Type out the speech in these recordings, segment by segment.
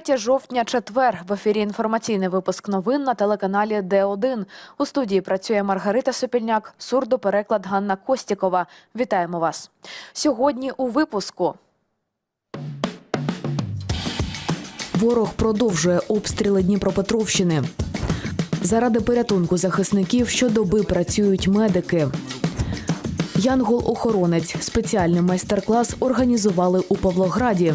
3 жовтня, четвер. В ефірі інформаційний випуск новин на телеканалі Д1. У студії працює Маргарита Сопільняк, сурдопереклад Ганна Костікова. Вітаємо вас. Сьогодні у випуску. Ворог продовжує обстріли Дніпропетровщини. Заради порятунку захисників щодоби працюють медики. Янгол-охоронець. Спеціальний майстер-клас організували у Павлограді.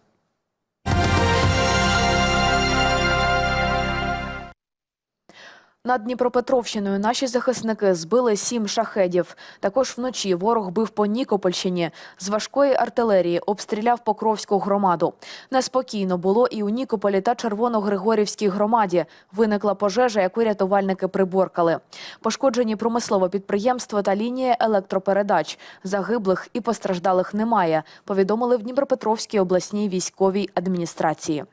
Над Дніпропетровщиною наші захисники збили сім шахедів. Також вночі ворог бив по Нікопольщині. З важкої артилерії обстріляв Покровську громаду. Неспокійно було і у Нікополі та Червоногригорівській громаді. Виникла пожежа, яку рятувальники приборкали. Пошкоджені промислове підприємство та лінія електропередач. Загиблих і постраждалих немає. Повідомили в Дніпропетровській обласній військовій адміністрації.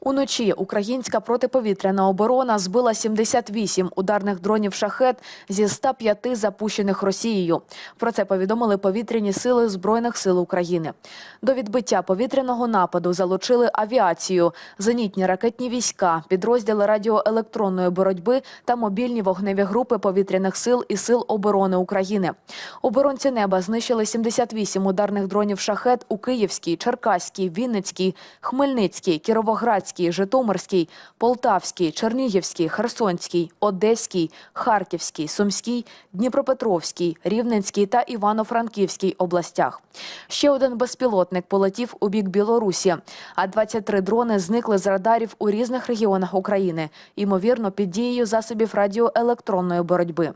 Уночі українська протиповітряна оборона збила 78 ударних дронів шахет зі 105 запущених Росією. Про це повідомили повітряні сили Збройних сил України. До відбиття повітряного нападу залучили авіацію, зенітні ракетні війська, підрозділи радіоелектронної боротьби та мобільні вогневі групи повітряних сил і сил оборони України. Оборонці неба знищили 78 ударних дронів шахет у Київській, Черкаській, Вінницькій, Хмельницькій, Кіровоградській. Житомирській, Полтавській, Чернігівській, Херсонській, Одеській, Харківській, Сумській, Дніпропетровській, Рівненській та Івано-Франківській областях. Ще один безпілотник полетів у бік Білорусі, а 23 дрони зникли з радарів у різних регіонах України, ймовірно, під дією засобів радіоелектронної боротьби.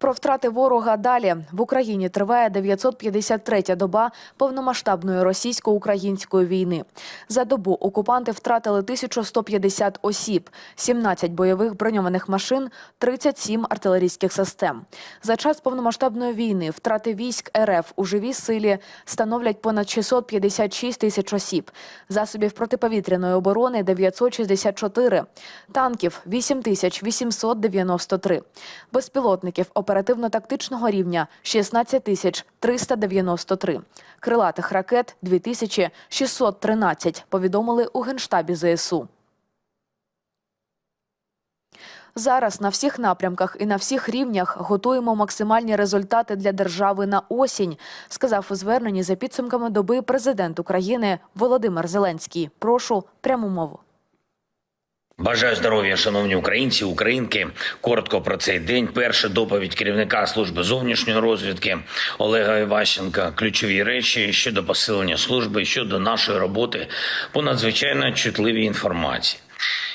Про втрати ворога далі в Україні триває 953-я доба повномасштабної російсько-української війни. За добу окупанти втратили 1150 осіб, 17 бойових броньованих машин, 37 артилерійських систем. За час повномасштабної війни втрати військ РФ у живій силі становлять понад 656 тисяч осіб, засобів протиповітряної оборони 964, танків 8893, безпілотників оперативно-тактичного рівня 16 тисяч 393, крилатих ракет 2613, повідомили у Генштабі ЗСУ. Зараз на всіх напрямках і на всіх рівнях готуємо максимальні результати для держави на осінь, сказав у зверненні за підсумками доби президент України Володимир Зеленський. Прошу пряму мову. Бажаю здоров'я, шановні українці, українки. Коротко про цей день. Перша доповідь керівника служби зовнішньої розвідки Олега Іващенка. Ключові речі щодо посилення служби, щодо нашої роботи по надзвичайно чутливій інформації.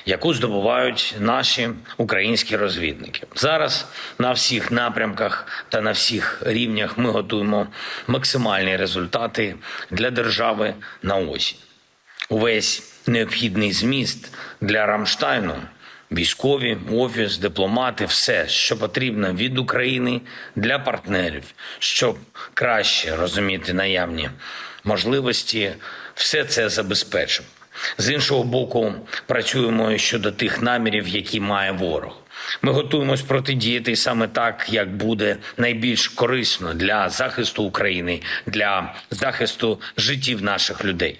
Яку здобувають наші українські розвідники зараз на всіх напрямках та на всіх рівнях ми готуємо максимальні результати для держави на осінь. Увесь необхідний зміст для Рамштайну, військові, офіс, дипломати, все, що потрібно від України для партнерів, щоб краще розуміти наявні можливості, все це забезпечимо. З іншого боку, працюємо щодо тих намірів, які має ворог. Ми готуємось протидіяти саме так, як буде найбільш корисно для захисту України, для захисту життів наших людей.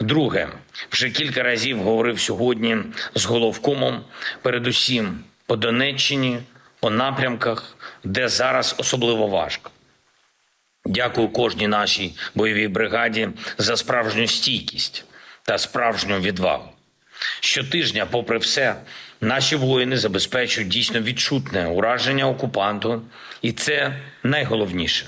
Друге, вже кілька разів говорив сьогодні з головкомом, передусім по Донеччині, по напрямках, де зараз особливо важко. Дякую кожній нашій бойовій бригаді за справжню стійкість та справжню відвагу. Щотижня, попри все, наші воїни забезпечують дійсно відчутне ураження окупанту, і це найголовніше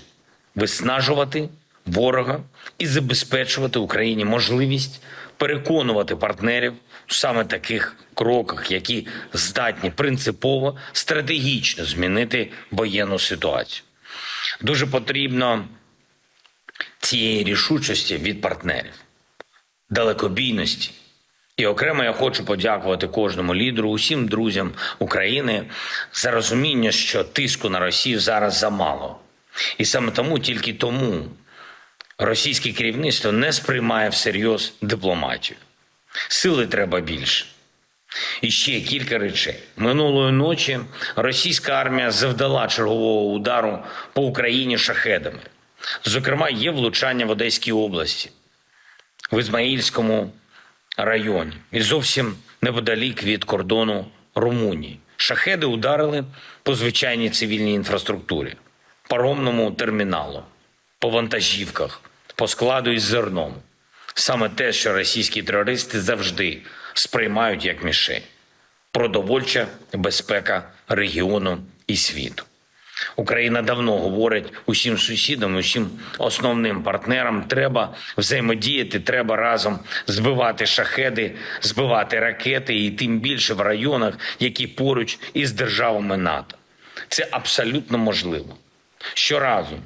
виснажувати ворога і забезпечувати Україні можливість переконувати партнерів в саме таких кроках, які здатні принципово стратегічно змінити воєнну ситуацію. Дуже потрібно цієї рішучості від партнерів, далекобійності. І окремо я хочу подякувати кожному лідеру, усім друзям України за розуміння, що тиску на Росію зараз замало. І саме тому, тільки тому, російське керівництво не сприймає всерйоз дипломатію. Сили треба більше. І ще кілька речей. Минулої ночі російська армія завдала чергового удару по Україні шахедами. Зокрема, є влучання в Одеській області, в Ізмаїльському районі і зовсім неподалік від кордону Румунії. Шахеди ударили по звичайній цивільній інфраструктурі, паромному терміналу, по вантажівках, по складу із зерном. Саме те, що російські терористи завжди сприймають як мішень. Продовольча безпека регіону і світу. Україна давно говорить усім сусідам, усім основним партнерам. Треба взаємодіяти, треба разом збивати шахеди, збивати ракети, і тим більше в районах, які поруч із державами НАТО. Це абсолютно можливо. Щоразу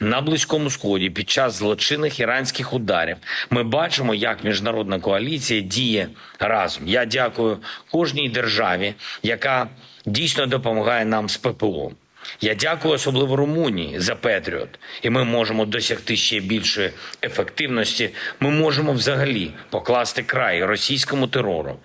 на близькому сході під час злочинних іранських ударів ми бачимо, як міжнародна коаліція діє разом. Я дякую кожній державі, яка дійсно допомагає нам з ППО. Я дякую особливо Румунії за Петріот, і ми можемо досягти ще більшої ефективності. Ми можемо взагалі покласти край російському терору,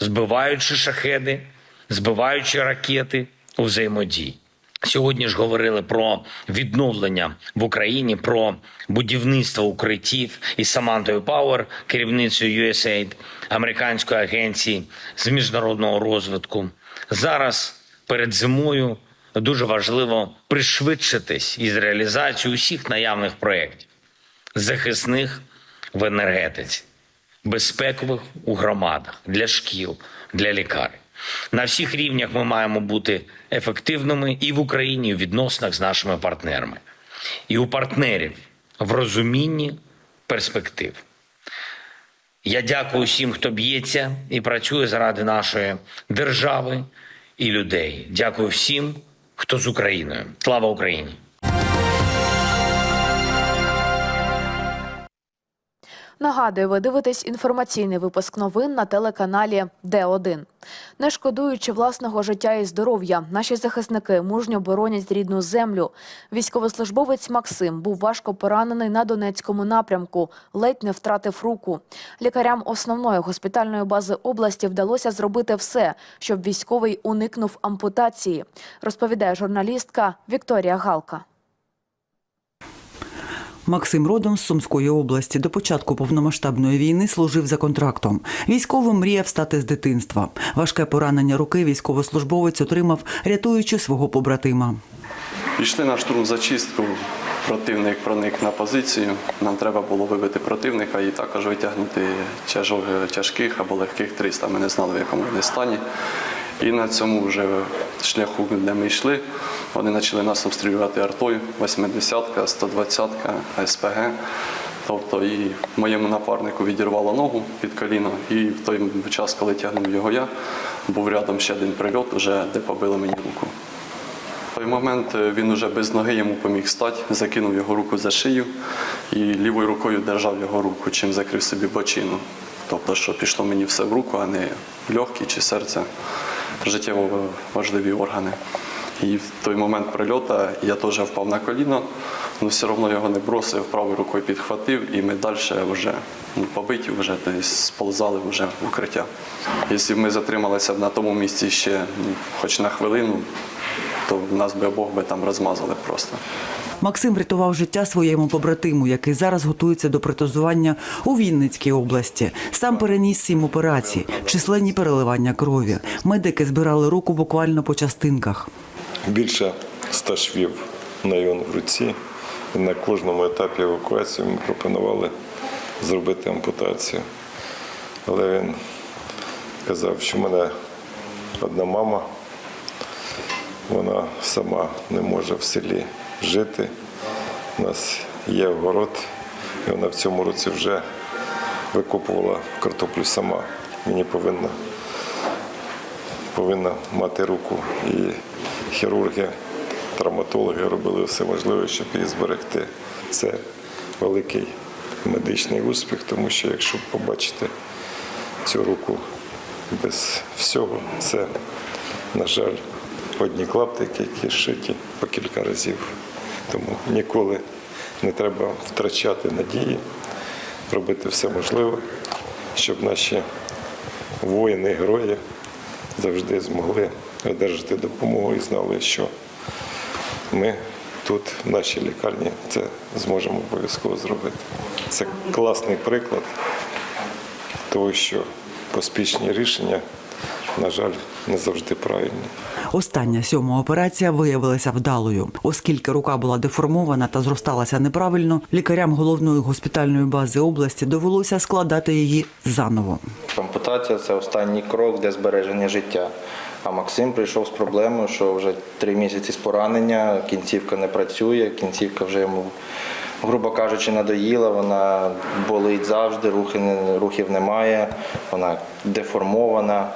збиваючи шахеди, збиваючи ракети у взаємодії. Сьогодні ж говорили про відновлення в Україні, про будівництво укриттів із Самантою Пауер, керівницею USAID, американської агенції з міжнародного розвитку. Зараз перед зимою дуже важливо пришвидшитись із реалізацією усіх наявних проєктів, захисних в енергетиці, безпекових у громадах, для шкіл, для лікарень. На всіх рівнях ми маємо бути ефективними і в Україні, і в відносинах з нашими партнерами, і у партнерів в розумінні перспектив. Я дякую всім, хто б'ється і працює заради нашої держави і людей. Дякую всім, хто з Україною. Слава Україні! Нагадую, ви дивитесь інформаційний випуск новин на телеканалі Д1. Не шкодуючи власного життя і здоров'я, наші захисники мужньо боронять рідну землю. Військовослужбовець Максим був важко поранений на Донецькому напрямку, ледь не втратив руку. Лікарям основної госпітальної бази області вдалося зробити все, щоб військовий уникнув ампутації, розповідає журналістка Вікторія Галка. Максим родом з Сумської області. До початку повномасштабної війни служив за контрактом. Військовим мріяв стати з дитинства. Важке поранення руки військовослужбовець отримав, рятуючи свого побратима. Пішли на штурм зачистку. Противник проник на позицію. Нам треба було вибити противника і також витягнути тяжких або легких 300. Ми не знали, в якому вони стані. І на цьому вже шляху, де ми йшли, вони почали нас обстрілювати артою 80-ка, 120-ка, СПГ. Тобто і моєму напарнику відірвало ногу під коліно, і в той час, коли тягнув його я, був рядом ще один прильот, уже де побили мені руку. В той момент е, він уже без ноги йому поміг стати, закинув його руку за шию і лівою рукою держав його руку, чим закрив собі бочину. Тобто, що пішло мені все в руку, а не в легкі чи серце, життєво важливі органи. І в той момент прильоту я теж впав на коліно, але все одно його не бросив, правою рукою підхватив, і ми далі вже ну, побиті, вже десь сползали вже в укриття. Якщо б ми затрималися на тому місці ще ну, хоч на хвилину, то нас би обох би там розмазали просто. Максим врятував життя своєму побратиму, який зараз готується до протезування у Вінницькій області. Сам переніс сім операцій, численні переливання крові. Медики збирали руку буквально по частинках. більше ста швів на його в руці. І на кожному етапі евакуації ми пропонували зробити ампутацію. Але він казав, що в мене одна мама, вона сама не може в селі жити. У нас є город, і вона в цьому році вже викопувала картоплю сама. Мені повинна повинна мати руку. І хірурги, травматологи робили все можливе, щоб її зберегти. Це великий медичний успіх, тому що якщо побачити цю руку без всього, це, на жаль, одні клаптики, які шиті по кілька разів. Тому ніколи не треба втрачати надії, робити все можливе, щоб наші воїни, герої завжди змогли одержати допомогу і знали, що ми тут, в нашій лікарні, це зможемо обов'язково зробити. Це класний приклад того, що поспішні рішення, на жаль, не завжди правильні. Остання сьома операція виявилася вдалою, оскільки рука була деформована та зросталася неправильно. Лікарям головної госпітальної бази області довелося складати її заново. Ампутація це останній крок для збереження життя. А Максим прийшов з проблемою, що вже три місяці з поранення, кінцівка не працює, кінцівка вже йому, грубо кажучи, надоїла, вона болить завжди, рухів немає, вона деформована.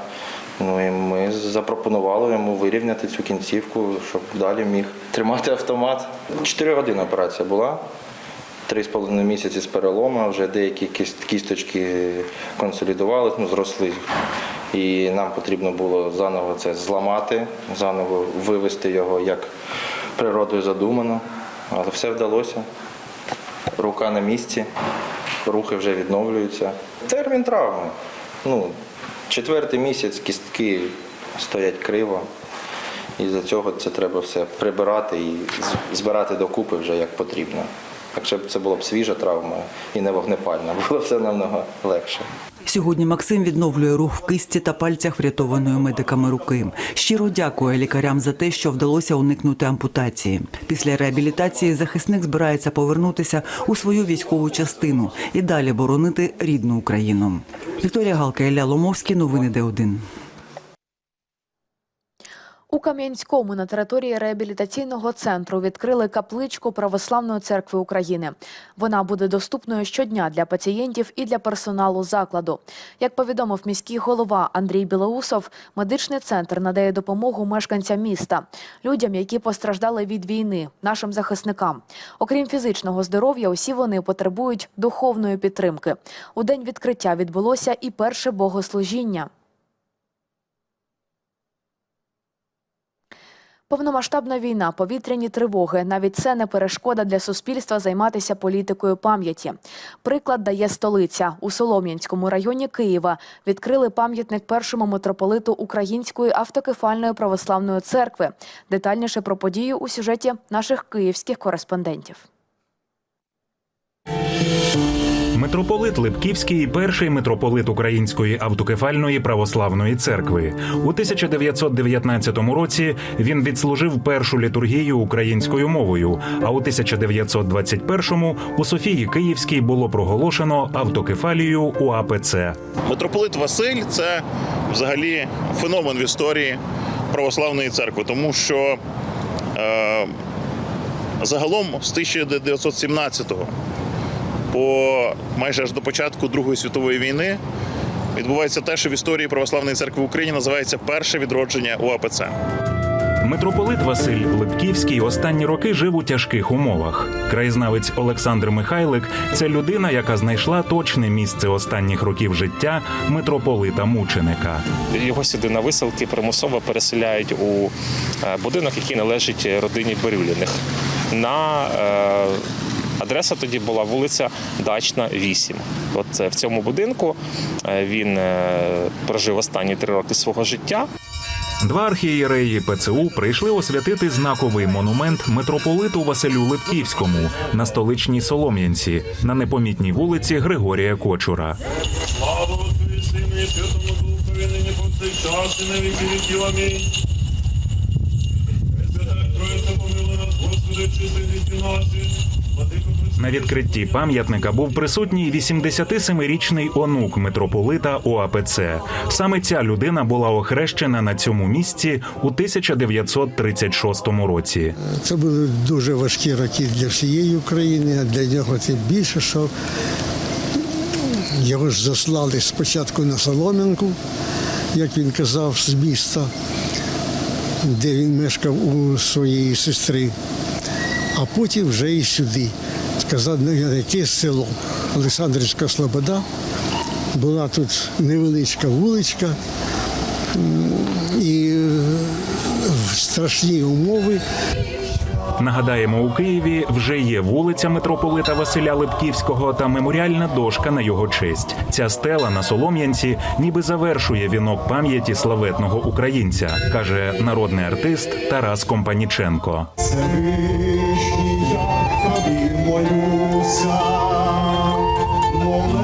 Ну і ми запропонували йому вирівняти цю кінцівку, щоб далі міг тримати автомат. Чотири години операція була. Три з половиною місяці з перелому, вже деякі кіст- кісточки консолідувалися, ну, зросли. І нам потрібно було заново це зламати, заново вивести його як природою задумано. Але все вдалося. Рука на місці, рухи вже відновлюються. Термін травми. Ну, четвертий місяць кістки стоять криво. І за цього це треба все прибирати і збирати докупи вже як потрібно. Якщо б це була б свіжа травма і не вогнепальна, було все намного легше. Сьогодні Максим відновлює рух в кисті та пальцях врятованої медиками руки. Щиро дякує лікарям за те, що вдалося уникнути ампутації. Після реабілітації захисник збирається повернутися у свою військову частину і далі боронити рідну Україну. Вікторія Галка, Ілля Ломовський. Новини Д1. У Кам'янському на території реабілітаційного центру відкрили капличку Православної церкви України. Вона буде доступною щодня для пацієнтів і для персоналу закладу. Як повідомив міський голова Андрій Білоусов, медичний центр надає допомогу мешканцям міста, людям, які постраждали від війни, нашим захисникам. Окрім фізичного здоров'я, усі вони потребують духовної підтримки. У день відкриття відбулося і перше богослужіння. Повномасштабна війна, повітряні тривоги навіть це не перешкода для суспільства займатися політикою пам'яті. Приклад дає столиця у Солом'янському районі Києва. Відкрили пам'ятник першому митрополиту Української автокефальної православної церкви. Детальніше про подію у сюжеті наших київських кореспондентів. Митрополит Липківський перший митрополит Української автокефальної православної церкви. У 1919 році він відслужив першу літургію українською мовою. А у 1921-му у Софії Київській було проголошено автокефалію УАПЦ. Митрополит Василь це взагалі феномен в історії православної церкви, тому що е, загалом з 1917-го по майже аж до початку Другої світової війни відбувається те, що в історії православної церкви в Україні називається перше відродження УАПЦ. Митрополит Василь Липківський останні роки жив у тяжких умовах. Краєзнавець Олександр Михайлик це людина, яка знайшла точне місце останніх років життя митрополита мученика. Його сюди на виселки примусово переселяють у е, будинок, який належить родині Бирюліних. На е, адреса тоді була вулиця Дачна, 8. От е, в цьому будинку е, він е, прожив останні три роки свого життя. Два архієреї ПЦУ прийшли освятити знаковий монумент митрополиту Василю Липківському на столичній Солом'янці на непомітній вулиці Григорія Кочура. Слава і Сину і Святому Духові, нині повсякчас і на віки віків. Амінь. Пресвята Троїця помилуй нас, Господи, чисти віки наші. Владико. На відкритті пам'ятника був присутній 87-річний онук митрополита ОАПЦ. Саме ця людина була охрещена на цьому місці у 1936 році. Це були дуже важкі роки для всієї України, а для нього тим більше, що його ж заслали спочатку на Солом'янку, як він казав, з міста, де він мешкав у своєї сестри, а потім вже і сюди. Сказав, на яке село Олександрівська Слобода. Була тут невеличка вуличка і е, страшні умови. Нагадаємо, у Києві вже є вулиця митрополита Василя Липківського та меморіальна дошка на його честь. Ця стела на Солом'янці ніби завершує вінок пам'яті славетного українця, каже народний артист Тарас Компаніченко. Всевишній, я тобі молюся, молитву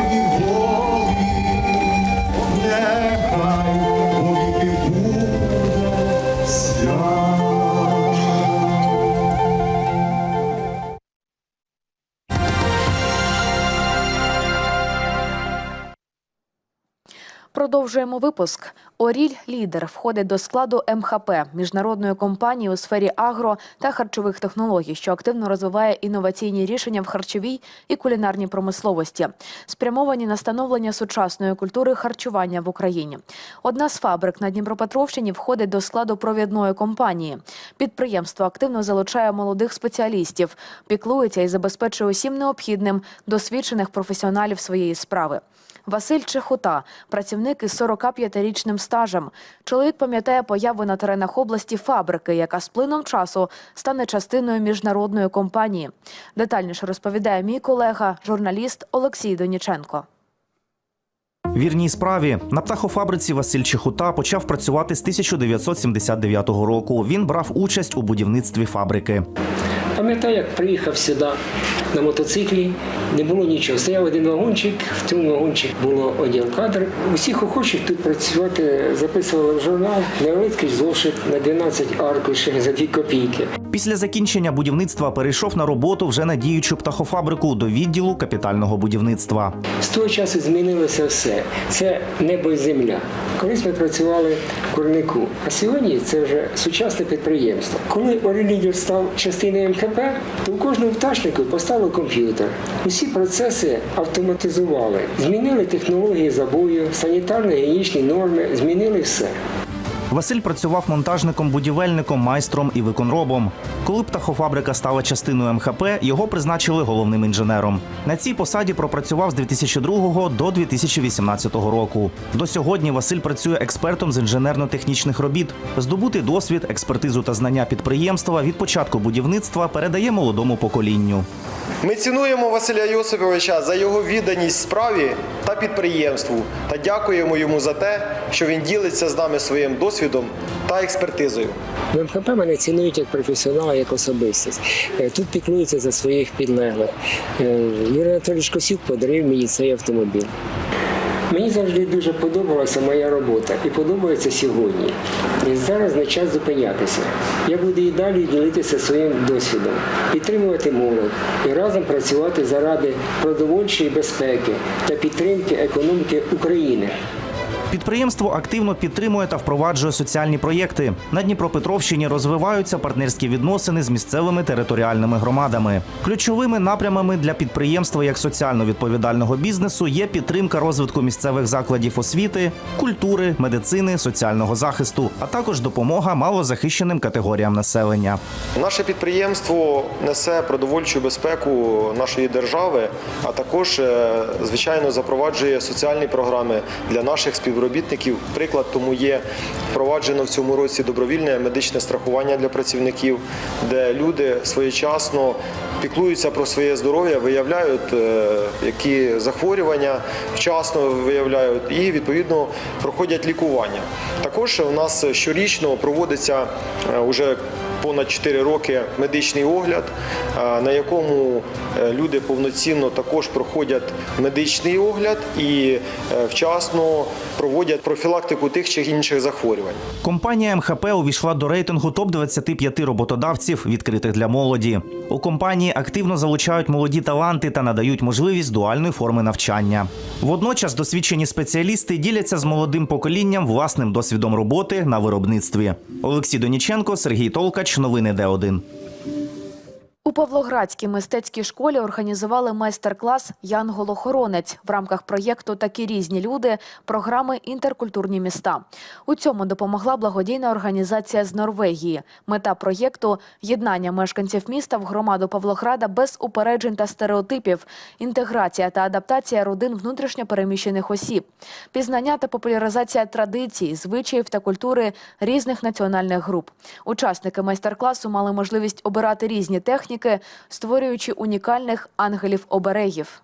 Продовжуємо випуск. Оріль Лідер входить до складу МХП міжнародної компанії у сфері агро та харчових технологій, що активно розвиває інноваційні рішення в харчовій і кулінарній промисловості, спрямовані на становлення сучасної культури харчування в Україні. Одна з фабрик на Дніпропетровщині входить до складу провідної компанії. Підприємство активно залучає молодих спеціалістів, піклується і забезпечує усім необхідним досвідчених професіоналів своєї справи. Василь Чехота, працівник із 45-річним стажем. Чоловік пам'ятає появу на теренах області фабрики, яка з плином часу стане частиною міжнародної компанії. Детальніше розповідає мій колега, журналіст Олексій Доніченко. Вірній справі на птахофабриці Василь Чехута почав працювати з 1979 року. Він брав участь у будівництві фабрики. Пам'ятаю, як приїхав сюди на мотоциклі, не було нічого. Стояв один вагончик, в цьому вагончик було оділ кадр. Усіх охочих тут працювати записували в журнал невеличкий зошит на 12 аркушів за 2 копійки. Після закінчення будівництва перейшов на роботу вже на діючу птахофабрику до відділу капітального будівництва. З того часу змінилося все. Це небо і земля. Колись ми працювали в курнику, а сьогодні це вже сучасне підприємство. Коли Орелідер став частиною МХП, то у кожному пташнику поставили комп'ютер. Усі процеси автоматизували, змінили технології забою, санітарно-гігієнічні норми, змінили все. Василь працював монтажником-будівельником, майстром і виконробом. Коли птахофабрика стала частиною МХП, його призначили головним інженером. На цій посаді пропрацював з 2002 до 2018 року. До сьогодні Василь працює експертом з інженерно-технічних робіт. Здобутий досвід, експертизу та знання підприємства від початку будівництва передає молодому поколінню. Ми цінуємо Василя Йосиповича за його відданість справі та підприємству та дякуємо йому за те, що він ділиться з нами своїм досвідом та експертизою. В МХП мене цінують як професіонала, як особистість. Е, Тут піклуються за своїх підлеглих. Е, Юрій Анатолійович Косюк подарив мені цей автомобіль. Мені завжди дуже подобалася моя робота і подобається сьогодні. І зараз не час зупинятися. Я буду і далі ділитися своїм досвідом, підтримувати молодь і разом працювати заради продовольчої безпеки та підтримки економіки України. Підприємство активно підтримує та впроваджує соціальні проєкти. На Дніпропетровщині розвиваються партнерські відносини з місцевими територіальними громадами. Ключовими напрямами для підприємства як соціально відповідального бізнесу є підтримка розвитку місцевих закладів освіти, культури, медицини, соціального захисту, а також допомога малозахищеним категоріям населення. Наше підприємство несе продовольчу безпеку нашої держави, а також, е, звичайно, запроваджує соціальні програми для наших співробітників. Приклад тому є впроваджено в цьому році добровільне медичне страхування для працівників, де люди своєчасно піклуються про своє здоров'я, виявляють е, які захворювання, вчасно виявляють і відповідно проходять лікування. Також у нас щорічно проводиться е, уже понад 4 роки медичний огляд, на якому е, люди повноцінно також проходять медичний огляд і е, вчасно проводять профілактику тих чи інших захворювань. Компанія МХП увійшла до рейтингу топ 25 роботодавців, відкритих для молоді. У компанії активно залучають молоді таланти та надають можливість дуальної форми навчання. Водночас досвідчені спеціалісти діляться з молодим поколінням власним досвідом роботи на виробництві. Олексій Доніченко, Сергій Толкач, новини Д1. У Павлоградській мистецькій школі організували майстер-клас Янголохоронець в рамках проєкту Такі різні люди програми Інтеркультурні міста. У цьому допомогла благодійна організація з Норвегії. Мета проєкту єднання мешканців міста в громаду Павлограда без упереджень та стереотипів, інтеграція та адаптація родин внутрішньо переміщених осіб, пізнання та популяризація традицій, звичаїв та культури різних національних груп. Учасники майстер-класу мали можливість обирати різні техніки, створюючи унікальних ангелів-оберегів.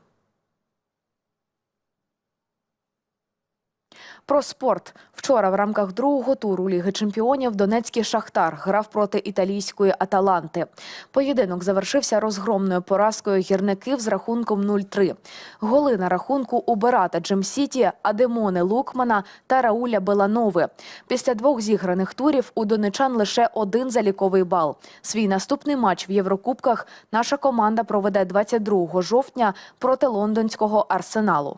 Про спорт вчора в рамках другого туру Ліги чемпіонів Донецький Шахтар грав проти італійської Аталанти. Поєдинок завершився розгромною поразкою гірників з рахунком 0-3. Голи на рахунку у Берата Джемсіті, Адемони Лукмана та Рауля Беланови. Після двох зіграних турів у донечан лише один заліковий бал. Свій наступний матч в Єврокубках наша команда проведе 22 жовтня проти лондонського арсеналу.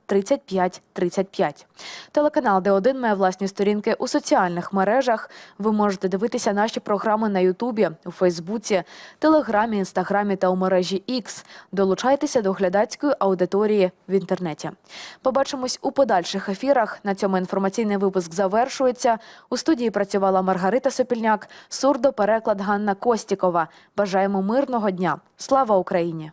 35 35. Телеканал Д1 має власні сторінки у соціальних мережах. Ви можете дивитися наші програми на Ютубі, у Фейсбуці, Телеграмі, Інстаграмі та у мережі X. Долучайтеся до глядацької аудиторії в інтернеті. Побачимось у подальших ефірах. На цьому інформаційний випуск завершується. У студії працювала Маргарита Сопільняк, сурдопереклад Ганна Костікова. Бажаємо мирного дня. Слава Україні!